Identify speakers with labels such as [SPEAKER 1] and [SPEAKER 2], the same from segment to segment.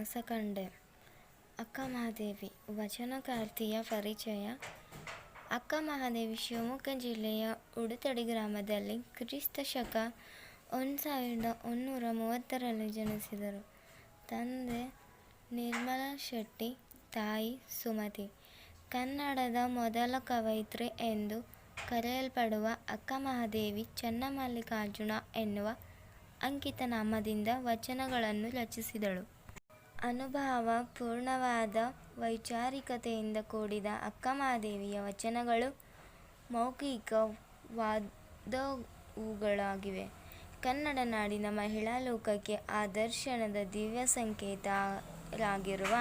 [SPEAKER 1] ಕನಸ ಕಂಡೆ ಅಕ್ಕ ಮಹಾದೇವಿ, ವಚನಕಾರ್ತಿಯ ಪರಿಚಯ. ಅಕ್ಕ ಮಹಾದೇವಿ ಶಿವಮೊಗ್ಗ ಜಿಲ್ಲೆಯ ಉಡುತಡಿ ಗ್ರಾಮದಲ್ಲಿ ಕ್ರಿಸ್ತ ಶಕ ಒಂದು ಸಾವಿರದ ಒಂದುನೂರ ಮೂವತ್ತರಲ್ಲಿ ಜನಿಸಿದರು. ತಂದೆ ನಿರ್ಮಲಾ ಶೆಟ್ಟಿ, ತಾಯಿ ಸುಮತಿ. ಕನ್ನಡದ ಮೊದಲ ಕವಯಿತ್ರಿ ಎಂದು ಕರೆಯಲ್ಪಡುವ ಅಕ್ಕ ಮಹಾದೇವಿ ಚನ್ನಮಲ್ಲಿಕಾರ್ಜುನ ಎನ್ನುವ ಅಂಕಿತ ನಾಮದಿಂದ ವಚನಗಳನ್ನು ರಚಿಸಿದಳು. ಅನುಭವ ಪೂರ್ಣವಾದ ವೈಚಾರಿಕತೆಯಿಂದ ಕೂಡಿದ ಅಕ್ಕಮಹಾದೇವಿಯ ವಚನಗಳು ಮೌಖಿಕ ವಾದವುಗಳಾಗಿವೆ ಕನ್ನಡ ನಾಡಿನ ಮಹಿಳಾ ಲೋಕಕ್ಕೆ ಆದರ್ಶದ ದಿವ್ಯ ಸಂಕೇತರಾಗಿರುವ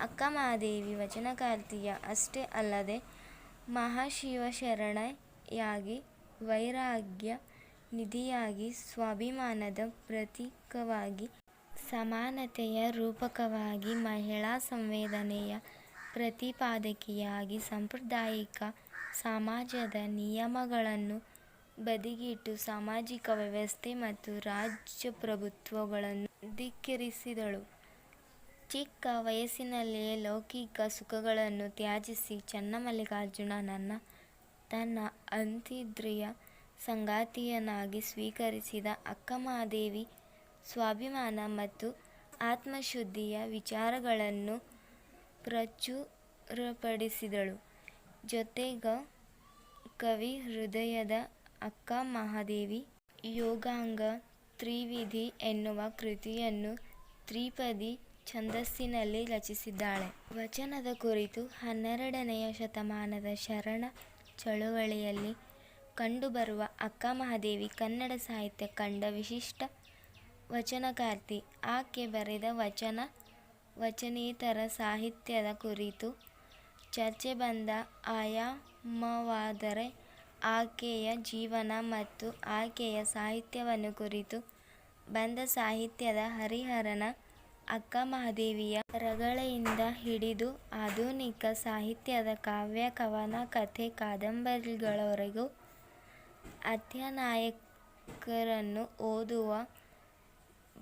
[SPEAKER 1] ಅಕ್ಕಮಹಾದೇವಿ ವಚನಕಾರ್ತಿಯ ವಚನಕಾರ್ತಿ ಅಷ್ಟೇ ಅಲ್ಲದೆ ಮಹಾಶಿವಶರಣೆಯಾಗಿ ವೈರಾಗ್ಯ ನಿಧಿಯಾಗಿ ಸ್ವಾಭಿಮಾನದ ಪ್ರತೀಕವಾಗಿ ಸಮಾನತೆಯ ರೂಪಕವಾಗಿ ಮಹಿಳಾ ಸಂವೇದನೆಯ ಪ್ರತಿಪಾದಕಿಯಾಗಿ ಸಾಂಪ್ರದಾಯಿಕ ಸಮಾಜದ ನಿಯಮಗಳನ್ನು ಬದಿಗಿಟ್ಟು ಸಾಮಾಜಿಕ ವ್ಯವಸ್ಥೆ ಮತ್ತು ರಾಜಪ್ರಭುತ್ವಗಳನ್ನು ಧಿಕ್ಕರಿಸಿದಳು. ಚಿಕ್ಕ ವಯಸ್ಸಿನಲ್ಲಿಯೇ ಲೌಕಿಕ ಸುಖಗಳನ್ನು ತ್ಯಜಿಸಿ ಚನ್ನಮಲ್ಲಿಕಾರ್ಜುನನನ್ನು ತನ್ನ ಅಂತಿದ್ರಿಯ ಸಂಗಾತಿಯನ್ನಾಗಿ ಸ್ವೀಕರಿಸಿದ ಅಕ್ಕ ಮಹಾದೇವಿ ಸ್ವಾಭಿಮಾನ ಮತ್ತು ಆತ್ಮಶುದ್ಧಿಯ ವಿಚಾರಗಳನ್ನು ಪ್ರಚುರಪಡಿಸಿದಳು. ಜೊತೆಗೆ ಕವಿ ಹೃದಯದ ಅಕ್ಕ ಮಹಾದೇವಿ, ಯೋಗಾಂಗ ತ್ರಿವಿಧಿ ಎನ್ನುವ ಕೃತಿಯನ್ನು ತ್ರಿಪದಿ ಛಂದಸ್ಸಿನಲ್ಲಿ ರಚಿಸಿದ್ದಾಳೆ. ವಚನದ ಕುರಿತು ಹನ್ನೆರಡನೆಯ ಶತಮಾನದ ಶರಣ ಚಳುವಳಿಯಲ್ಲಿ ಕಂಡುಬರುವ ಅಕ್ಕ ಮಹಾದೇವಿ ಕನ್ನಡ ಸಾಹಿತ್ಯ ಕಂಡ ವಿಶಿಷ್ಟ ವಚನಕಾರ್ತಿ. ಆಕೆ ಬರೆದ ವಚನ, ವಚನೇತರ ಸಾಹಿತ್ಯದ ಕುರಿತು ಚರ್ಚೆ ಬಂದ ಆಯಾಮವಾದರೆ ಆಕೆಯ ಜೀವನ ಮತ್ತು ಆಕೆಯ ಸಾಹಿತ್ಯವನ್ನು ಕುರಿತು ಬಂದ ಸಾಹಿತ್ಯದ ಹರಿಹರನ ಅಕ್ಕ ಮಹಾದೇವಿಯ ರಗಳೆಯಿಂದ ಹಿಡಿದು ಆಧುನಿಕ ಸಾಹಿತ್ಯದ ಕಾವ್ಯ, ಕವನ, ಕಥೆ, ಕಾದಂಬರಿಗಳವರೆಗೂ ಅತ್ಯನಾಯಕರನ್ನು ಓದುವ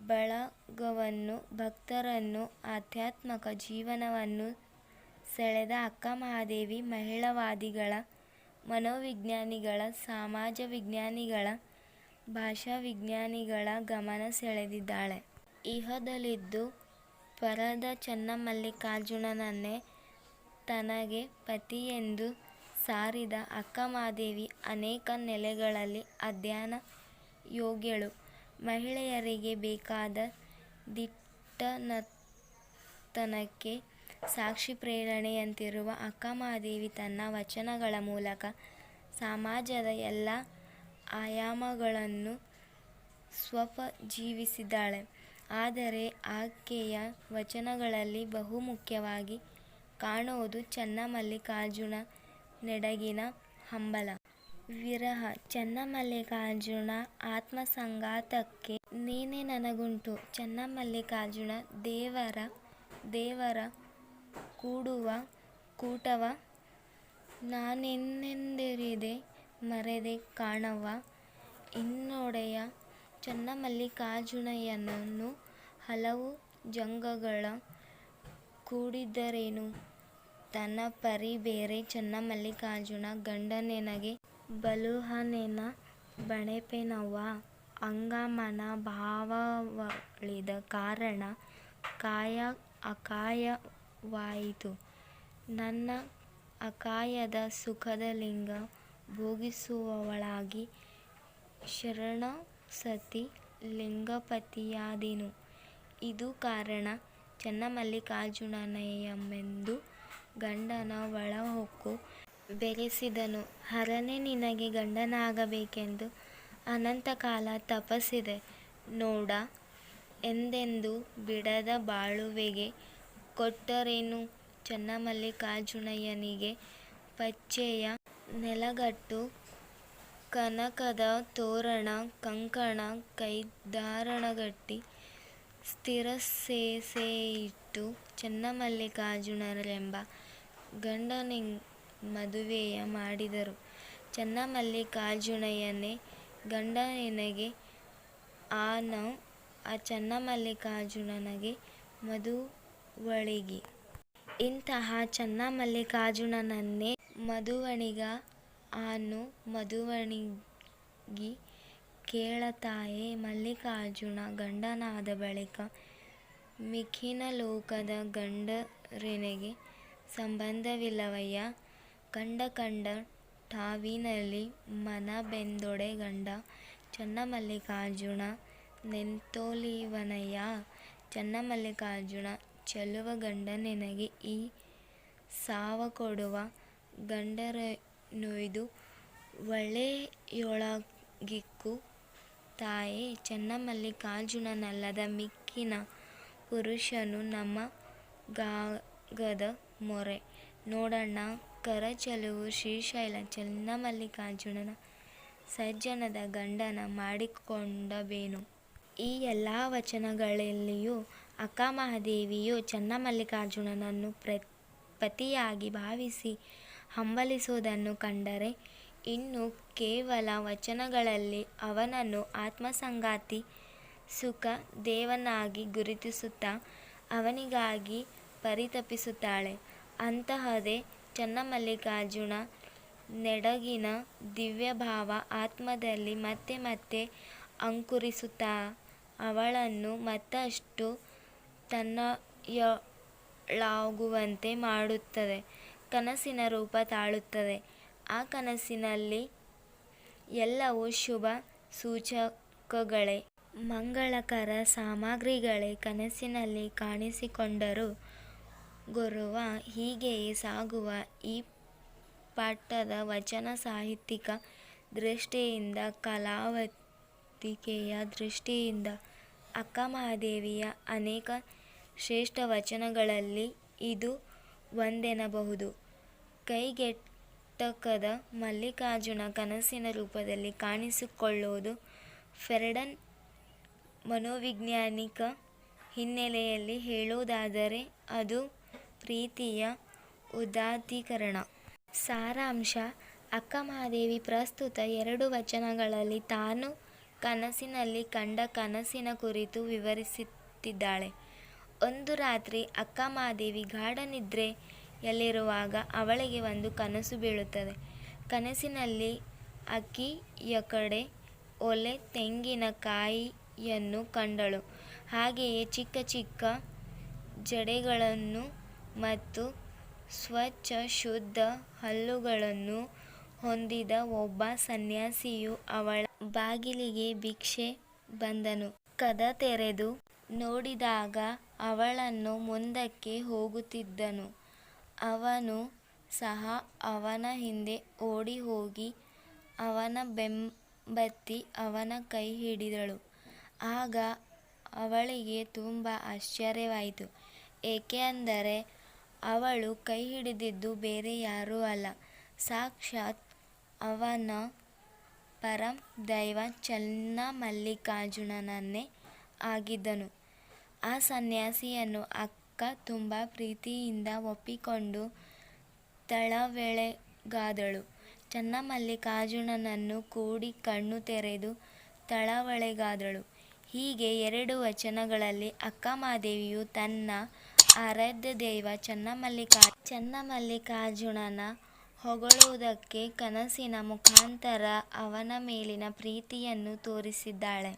[SPEAKER 1] ಬಳಗವನ್ನು ಭಕ್ತರನ್ನು ಆಧ್ಯಾತ್ಮಕ ಜೀವನವನ್ನು ಸೆಳೆದ ಅಕ್ಕ ಮಹಾದೇವಿ, ಮಹಿಳಾವಾದಿಗಳ, ಮನೋವಿಜ್ಞಾನಿಗಳ ಸಮಾಜ ವಿಜ್ಞಾನಿಗಳ ಭಾಷಾವಿಜ್ಞಾನಿಗಳ ಗಮನ ಸೆಳೆದಿದ್ದಾಳೆ. ಇಹದಲ್ಲಿದ್ದು ಪರದ ಚನ್ನಮಲ್ಲಿಕಾರ್ಜುನನನ್ನೇ ತನಗೆ ಪತಿಯೆಂದು ಸಾರಿದ ಅಕ್ಕ ಮಹಾದೇವಿ ಅನೇಕ ನೆಲೆಗಳಲ್ಲಿ ಅಧ್ಯಯನ ಯೋಗ್ಯಳು ಮಹಿಳೆಯರಿಗೆ ಬೇಕಾದ ದಿಟ್ಟತನಕ್ಕೆ ಸಾಕ್ಷಿ ಪ್ರೇರಣೆಯಂತಿರುವ ಅಕ್ಕಮಹಾದೇವಿ ತನ್ನ ವಚನಗಳ ಮೂಲಕ ಸಮಾಜದ ಎಲ್ಲ ಆಯಾಮಗಳನ್ನು ಸ್ವಪಜೀವಿಸಿದ್ದಾಳೆ. ಆದರೆ ಆಕೆಯ ವಚನಗಳಲ್ಲಿ ಬಹುಮುಖ್ಯವಾಗಿ ಕಾಣುವುದು ಚನ್ನಮಲ್ಲಿಕಾರ್ಜುನ ನೆಡಗಿನ ಹಂಬಲ. ವಿರಹ, ಚನ್ನಮಲ್ಲಿಕಾರ್ಜುನ ಆತ್ಮಸಂಘಾತಕ್ಕೆ ನೀನೇ ನನಗುಂಟು. ಚನ್ನಮಲ್ಲಿಕಾರ್ಜುನ ದೇವರ ದೇವರ ಕೂಡುವ ಕೂಟವ, ನಾನೆನ್ನೆಂದಿರಿದೆ ಮರೆದೆ ಕಾಣವ. ಇನ್ನೊಡೆಯ ಚನ್ನಮಲ್ಲಿಕಾರ್ಜುನಯ್ಯನನ್ನು ಹಲವು ಜಂಗಗಳ ಕೂಡಿದರೇನು ತನ್ನ ಪರಿ ಬೇರೆ ಚನ್ನಮಲ್ಲಿಕಾರ್ಜುನ ಗಂಡನೆನಗೆ ಬಲುಹನೆನ ಬಣೆಪೆನವ್ವ ಅಂಗಮನ ಭಾವವಳಿದ ಕಾರಣ ಕಾಯ ಅಕಾಯವಾಯಿತು. ನನ್ನ ಅಕಾಯದ ಸುಖದ ಲಿಂಗ ಭೋಗಿಸುವವಳಾಗಿ ಶರಣಸತಿ ಲಿಂಗಪತಿಯಾದೆನು. ಇದು ಕಾರಣ ಚನ್ನಮಲ್ಲಿಕಾರ್ಜುನಯ್ಯನೆಂದು ಗಂಡನ ಒಳಹೊಕ್ಕು ಬೆರೆಸಿದನು. ಹರನೇ ನಿನಗೆ ಗಂಡನಾಗಬೇಕೆಂದು ಅನಂತಕಾಲ ತಪಸ್ಸಿದೆ. ನೋಡ, ಎಂದೆಂದು ಬಿಡದ ಬಾಳುವೆಗೆ ಕೊಟ್ಟರೇನು? ಚನ್ನಮಲ್ಲಿಕಾರ್ಜುನಯ್ಯನಿಗೆ ಪಚ್ಚೆಯ ನೆಲಗಟ್ಟು, ಕನಕದ ತೋರಣ, ಕಂಕಣ ಕೈದಾರಣಗಟ್ಟಿ ಸ್ಥಿರಸೇಸೆಯಿಟ್ಟು ಚನ್ನಮಲ್ಲಿಕಾರ್ಜುನರೆಂಬ ಗಂಡನಿಗೆ ಮದುವೆಯ ಮಾಡಿದರು. ಚನ್ನಮಲ್ಲಿಕಾರ್ಜುನಯ್ಯನೇ ಗಂಡನಿಗೆ ಆನೋ, ಆ ಚನ್ನಮಲ್ಲಿಕಾರ್ಜುನನಿಗೆ ಮದುವಳಿಗೆ. ಇಂತಹ ಚನ್ನಮಲ್ಲಿಕಾರ್ಜುನನನ್ನೇ ಮಧುವಣಿಗ ಆನು ಮಧುವಣಿಗಿ ಕೇಳತಾಯೆ ಮಲ್ಲಿಕಾರ್ಜುನ ಗಂಡನಾದ ಬಳಿಕ ಮಿಖಿನ ಲೋಕದ ಗಂಡರೆನಗೆ ಸಂಬಂಧವಿಲ್ಲವಯ್ಯ. ಕಂಡ ಕಂಡ ಠಾವಿನಲ್ಲಿ ಮನಬೆಂದೊಡೆ ಗಂಡ ಚನ್ನಮಲ್ಲಿಕಾರ್ಜುನ ನೆಂತೋಲಿವನಯ್ಯ ಚನ್ನಮಲ್ಲಿಕಾರ್ಜುನ ಚೆಲುವ ಗಂಡನೆನಗೆ ಈ ಸಾವಕೊಡುವ ಗಂಡರೆನುಯ್ದು ಒಳೆಯೊಳಗಿಕ್ಕು ತಾಯೆ ಚನ್ನಮಲ್ಲಿಕಾರ್ಜುನನಲ್ಲದ ಮಿಕ್ಕಿನ ಪುರುಷನು ನಮ್ಮ ಗಾಗದ ಮೊರೆ. ನೋಡಣ್ಣ ಕರಚೆಲುವ ಶ್ರೀಶೈಲ ಚೆನ್ನಮಲ್ಲಿಕಾರ್ಜುನನ ಸಜ್ಜನದ ಗಂಡನ ಮಾಡಿಕೊಂಡಬೇನು ಈ ಎಲ್ಲ ವಚನಗಳಲ್ಲಿಯೂ ಅಕ್ಕಮಹಾದೇವಿಯು ಚನ್ನಮಲ್ಲಿಕಾರ್ಜುನನನ್ನು ಪತಿಯಾಗಿ ಭಾವಿಸಿ ಹಂಬಲಿಸುವುದನ್ನು ಕಂಡರೆ ಇನ್ನು ಕೇವಲ ವಚನಗಳಲ್ಲಿ ಅವನನ್ನು ಆತ್ಮಸಂಗಾತಿ, ಸುಖ, ದೇವನಾಗಿ ಗುರುತಿಸುತ್ತಾ ಅವನಿಗಾಗಿ ಪರಿತಪಿಸುತ್ತಾಳೆ. ಅಂತಹದೇ ಚನ್ನಮಲ್ಲಿಕಾರ್ಜುನ ನೆಡಗಿನ ದಿವ್ಯಭಾವ ಆತ್ಮದಲ್ಲಿ ಮತ್ತೆ ಮತ್ತೆ ಅಂಕುರಿಸುತ್ತಾ, ಅವಳನ್ನು ಮತ್ತಷ್ಟು ತನ್ನಯಳಾಗುವಂತೆ ಮಾಡುತ್ತದೆ. ಕನಸಿನ ರೂಪ ತಾಳುತ್ತದೆ. ಆ ಕನಸಿನಲ್ಲಿ ಎಲ್ಲವೂ ಶುಭ ಸೂಚಕಗಳೇ. ಮಂಗಳಕರ ಸಾಮಗ್ರಿಗಳೇ ಕನಸಿನಲ್ಲಿ ಕಾಣಿಸಿಕೊಂಡರೂ ಗೊರವ ಹೀಗೆಯೇ ಸಾಗುವ ಈ ಪಾಠದ ವಚನ ಸಾಹಿತ್ಯಿಕ ದೃಷ್ಟಿಯಿಂದ, ಕಲಾವತಿಕೆಯ ದೃಷ್ಟಿಯಿಂದ, ಅಕ್ಕಮಹಾದೇವಿಯ ಅನೇಕ ಶ್ರೇಷ್ಠ ವಚನಗಳಲ್ಲಿ ಇದು ಒಂದೆನಬಹುದು ಕೈಗೆಟಕದ ಮಲ್ಲಿಕಾರ್ಜುನ ಕನಸಿನ ರೂಪದಲ್ಲಿ ಕಾಣಿಸಿಕೊಳ್ಳುವುದು ಫೆರ್ಡನ್ ಮನೋವಿಜ್ಞಾನಿಕ ಹಿನ್ನೆಲೆಯಲ್ಲಿ ಹೇಳುವುದಾದರೆ, ಅದು ಪ್ರೀತಿಯ ಉದಾತೀಕರಣ. ಸಾರಾಂಶ, ಅಕ್ಕಮಹಾದೇವಿ ಪ್ರಸ್ತುತ ಎರಡು ವಚನಗಳಲ್ಲಿ ತಾನು ಕನಸಿನಲ್ಲಿ ಕಂಡ ಕನಸಿನ ಕುರಿತು ವಿವರಿಸುತ್ತಿದ್ದಾಳೆ. ಒಂದು ರಾತ್ರಿ ಅಕ್ಕಮಹಾದೇವಿ ಗಾಢನಿದ್ರೆಯಲ್ಲಿರುವಾಗ ಅವಳಿಗೆ ಒಂದು ಕನಸು ಬೀಳುತ್ತದೆ. ಕನಸಿನಲ್ಲಿ ಅಕ್ಕಿ ಯಕಡೆ ಒಲೆ ತೆಂಗಿನ ಕಾಯಿಯನ್ನು ಕಂಡಳು. ಹಾಗೆಯೇ ಚಿಕ್ಕ ಚಿಕ್ಕ ಜಡೆಗಳನ್ನು ಮತ್ತು ಸ್ವಚ್ಛ, ಶುದ್ಧ ಹಲ್ಲುಗಳನ್ನು ಹೊಂದಿದ ಒಬ್ಬ ಸನ್ಯಾಸಿಯು ಅವಳ ಬಾಗಿಲಿಗೆ ಭಿಕ್ಷೆ ಬಂದನು. ಕದ ತೆರೆದು ನೋಡಿದಾಗ ಅವಳನ್ನು ಮುಂದಕ್ಕೆ ಹೋಗುತ್ತಿದ್ದನು. ಅವನು ಸಹ ಅವನ ಹಿಂದೆ ಓಡಿ ಹೋಗಿ ಅವನ ಬೆಂಬತ್ತಿ ಅವನ ಕೈ ಹಿಡಿದಳು. ಆಗ ಅವಳಿಗೆ ತುಂಬ ಆಶ್ಚರ್ಯವಾಯಿತು. ಏಕೆಂದರೆ ಅವಳು ಕೈ ಹಿಡಿದಿದ್ದು ಬೇರೆ ಯಾರೂ ಅಲ್ಲ. ಸಾಕ್ಷಾತ್ ಅವನ ಪರಮ ದೈವ ಚನ್ನಮಲ್ಲಿಕಾರ್ಜುನನೇ ಆಗಿದ್ದನು. ಆ ಸನ್ಯಾಸಿಯನ್ನು ಅಕ್ಕ ತುಂಬ ಪ್ರೀತಿಯಿಂದ ಒಪ್ಪಿಕೊಂಡು ತಳವೆಳೆಗಾದಳು. ಚನ್ನ ಮಲ್ಲಿಕಾರ್ಜುನನನ್ನು ಕೂಡಿ ಕಣ್ಣು ತೆರೆದು ತಳವಳೆಗಾದಳು. ಹೀಗೆ ಎರಡು ವಚನಗಳಲ್ಲಿ ಅಕ್ಕಮಹಾದೇವಿಯು ತನ್ನ ಆರಾಧ್ಯದೈವ ಚನ್ನಮಲ್ಲಿಕಾರ್ಜುನನ ಹೊಗಳುವುದಕ್ಕೆ ಕನಸಿನ ಮುಖಾಂತರ ಅವನ ಮೇಲಿನ ಪ್ರೀತಿಯನ್ನು ತೋರಿಸಿದ್ದಾಳೆ.